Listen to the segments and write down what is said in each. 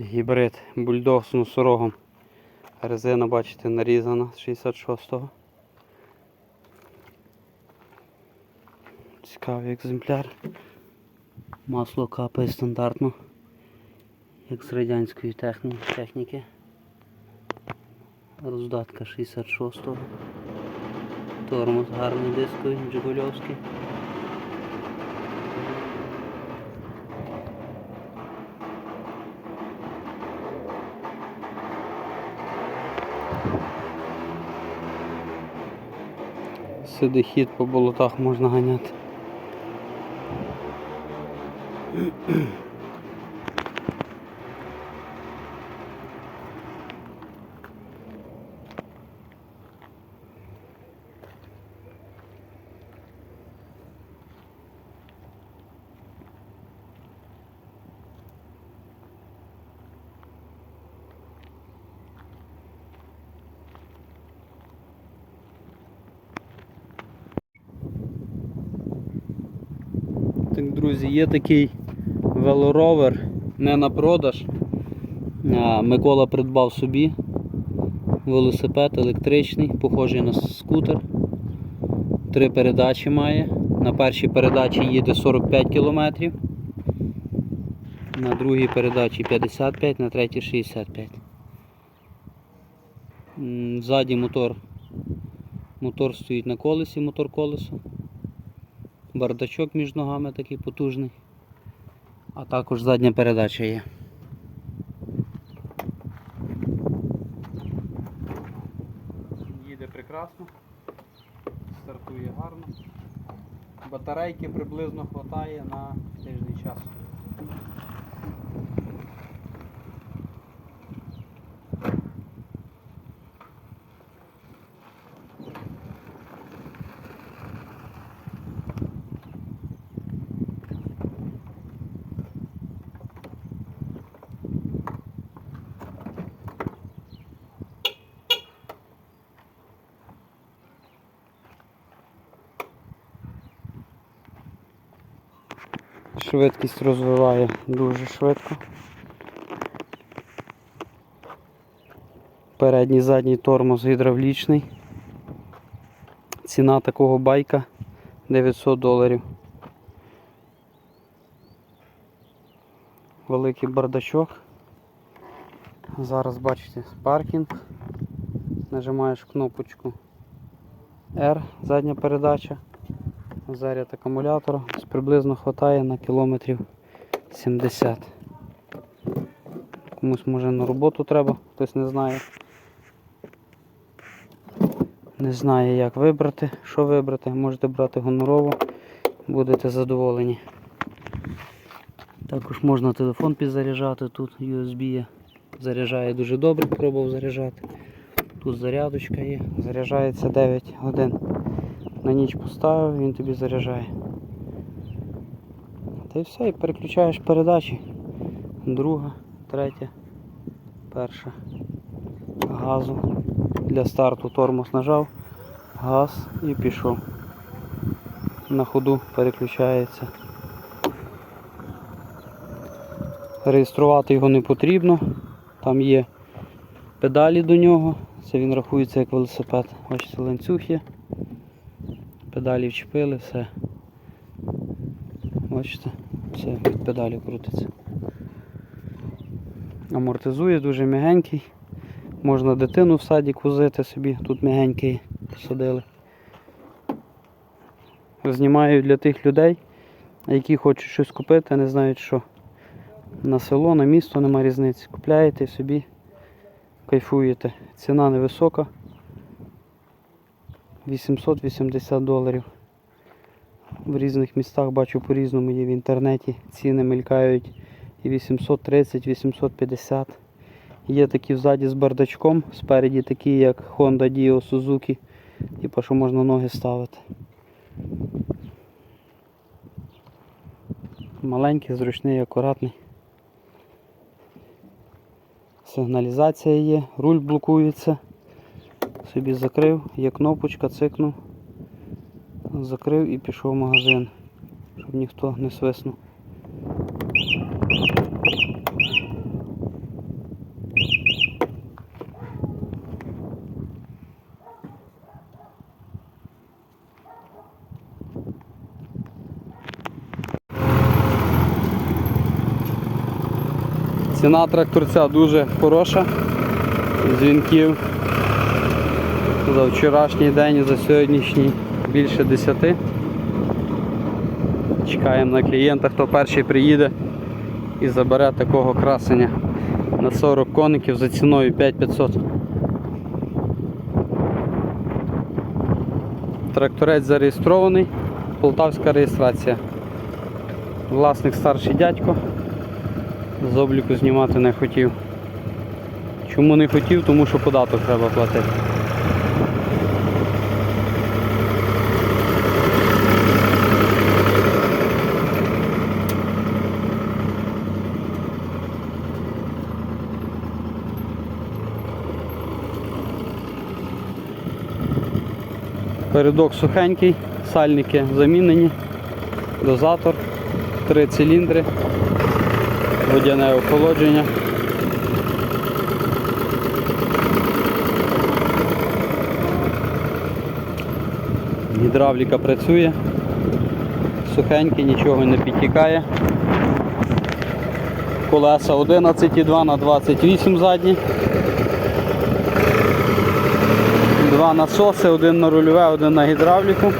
Гібрид бульдог з носорогом. Резина, бачите, нарізана з 66-го. Цікавий екземпляр. Масло капає стандартно, як з радянської техні- техніки. Роздатка 66-го. Тормоз гарний дисковий, джигульовський. Сюди хід по болотах можна ганяти. Так, друзі, є такий велоровер, не на продаж. А, Микола придбав собі велосипед електричний, похожий на скутер. Три передачі має. На першій передачі їде 45 км. На другій передачі 55, на третій 65. Ззаді мотор. Мотор стоїть на колесі, мотор колесо бардачок між ногами такий потужний. А також задня передача є. Їде прекрасно, стартує гарно. Батарейки приблизно вистачає на Швидкість розвиває дуже швидко. Передній задній тормоз гідравлічний. Ціна такого байка 900 доларів. Великий бардачок. Зараз бачите паркінг. Нажимаєш кнопочку R, задня передача. Заряд акумулятора приблизно вистачає на кілометрів 70. Комусь може на роботу треба, хтось не знає. Не знає як вибрати, що вибрати, можете брати гонорову, будете задоволені. Також можна телефон підзаряджати, тут USB є. Заряджає дуже добре, пробував заряджати. Тут зарядочка є, заряджається 9 годин. На ніч поставив, він тобі заряджає. Та й все, і переключаєш передачі. Друга, третя, перша. Газу. Для старту тормоз нажав, газ і пішов. На ходу переключається. Реєструвати його не потрібно. Там є педалі до нього. Це він рахується як велосипед. Бачите, ланцюг є. Педалі вчепили, все. Бачите, все від педалі крутиться. Амортизує дуже м'ягенький. Можна дитину в садик возити собі, тут м'ягенький посадили. Знімаю для тих людей, які хочуть щось купити, не знають що. На село, на місто нема різниці. Купляєте собі кайфуєте. Ціна невисока. 880 доларів. В різних містах бачу по-різному є в інтернеті. Ціни мелькають і 830, 850. Є такі ззаді з бардачком, спереді такі, як Honda Dio Suzuki, типу, що можна ноги ставити. Маленький, зручний, акуратний. Сигналізація є, руль блокується собі закрив, є кнопочка, цикнув, закрив і пішов в магазин, щоб ніхто не свиснув. Ціна тракторця дуже хороша, дзвінків за вчорашній день і за сьогоднішній більше 10. Чекаємо на клієнта, хто перший приїде і забере такого красення на 40 коників за ціною 5500. Тракторець зареєстрований, полтавська реєстрація. Власник старший дядько. З обліку знімати не хотів. Чому не хотів? Тому що податок треба платити. Передок сухенький, сальники замінені, дозатор, три циліндри, водяне охолодження. Гідравліка працює, сухенький, нічого не підтікає. Колеса 11,2 на 28 задні. Два насоси, один на рульове, один на гідравліку.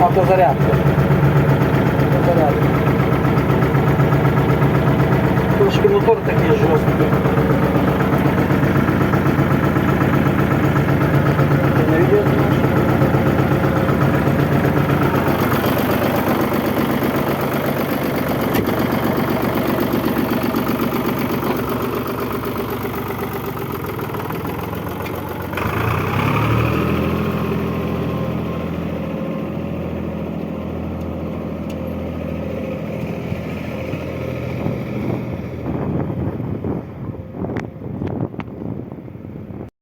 Автозарядка.